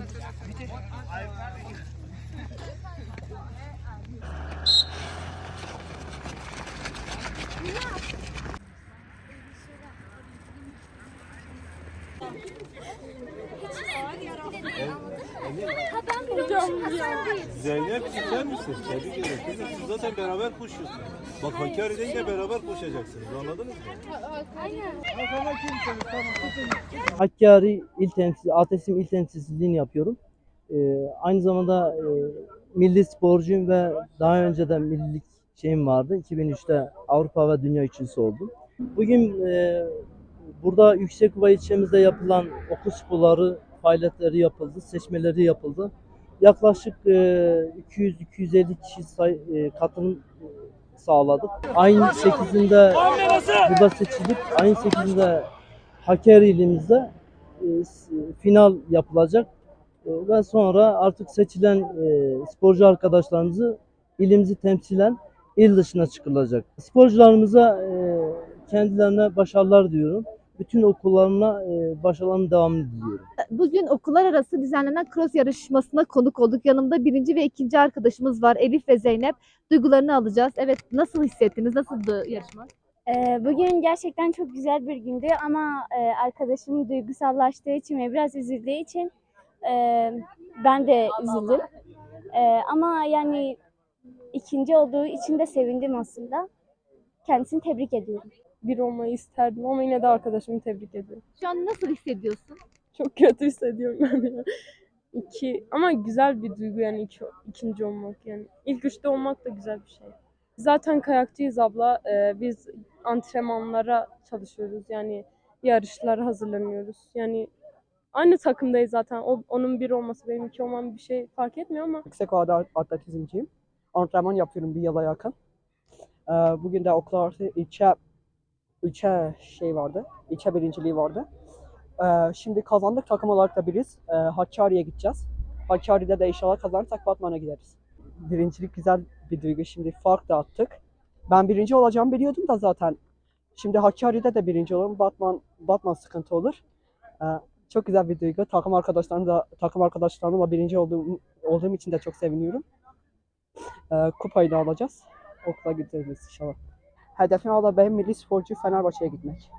Bitir. Bitir. Zeynep sen misin? Tebrik ederim. Kızım siz zaten beraber koşuyorsunuz. Bak Hakkari'den de beraber koşacaksınız. Anladınız mı? Hakkari il temsil, Atesim il temsilciliğini yapıyorum. Ee, aynı zamanda e, milli sporcuyum ve daha önce de millilik şeyim vardı. 2003'te Avrupa ve Dünya üçüncüsü oldum. Bugün e, burada Yüksekova ilçemizde yapılan okul sporları faaliyetleri yapıldı, seçmeleri yapıldı. Yaklaşık e, 200-250 kişi say, e, katılım e, sağladık. Ayın 8'inde burada seçilip ayın 8'inde Hakkari ilimizde e, final yapılacak. E, ve sonra artık seçilen e, sporcu arkadaşlarımızı ilimizi temsilen il dışına çıkılacak. Sporcularımıza e, kendilerine başarılar diyorum. Bütün okullarına e, başarılarının devamını diliyorum. Bugün okullar arası düzenlenen cross yarışmasına konuk olduk. Yanımda birinci ve ikinci arkadaşımız var Elif ve Zeynep. Duygularını alacağız. Evet nasıl hissettiniz? Nasıldı yarışma? Ee, Bugün gerçekten çok güzel bir gündü ama e, arkadaşım duygusallaştığı için ve biraz üzüldüğü için e, ben de üzüldüm. E, ama yani ikinci olduğu için de sevindim aslında. Kendisini tebrik ediyorum. Bir olmayı isterdim ama yine de arkadaşımı tebrik ediyorum. Şu an nasıl hissediyorsun? Çok kötü hissediyorum ben ya. İki, ama güzel bir duygu yani iki, ikinci olmak yani. İlk üçte olmak da güzel bir şey. Zaten kayakçıyız abla. Ee, biz antrenmanlara çalışıyoruz yani yarışlara hazırlanıyoruz. Yani aynı takımdayız zaten. O, onun bir olması benim iki olmam bir şey fark etmiyor ama Yüksek Ova'da atletizmciyim. Antrenman yapıyorum bir yıla yakın. Ee, bugün de okul arası ilçe, ilçe şey vardı. İlçe birinciliği vardı. Ee, şimdi kazandık takım olarak da biriz. Ee, Hakkari'ye gideceğiz. Hakkari'de de inşallah kazanırsak Batman'a gideriz. Birincilik güzel bir duygu. Şimdi fark da attık. Ben birinci olacağımı biliyordum da zaten. Şimdi Hakkari'de de birinci olurum. Batman, Batman sıkıntı olur. Ee, çok güzel bir duygu. Takım arkadaşlarım da takım arkadaşlarımla birinci olduğum olduğum için de çok seviniyorum. Ee, kupayı da alacağız. Okula gideceğiz inşallah. Hedefim valla benim milli sporcu Fenerbahçe'ye gitmek.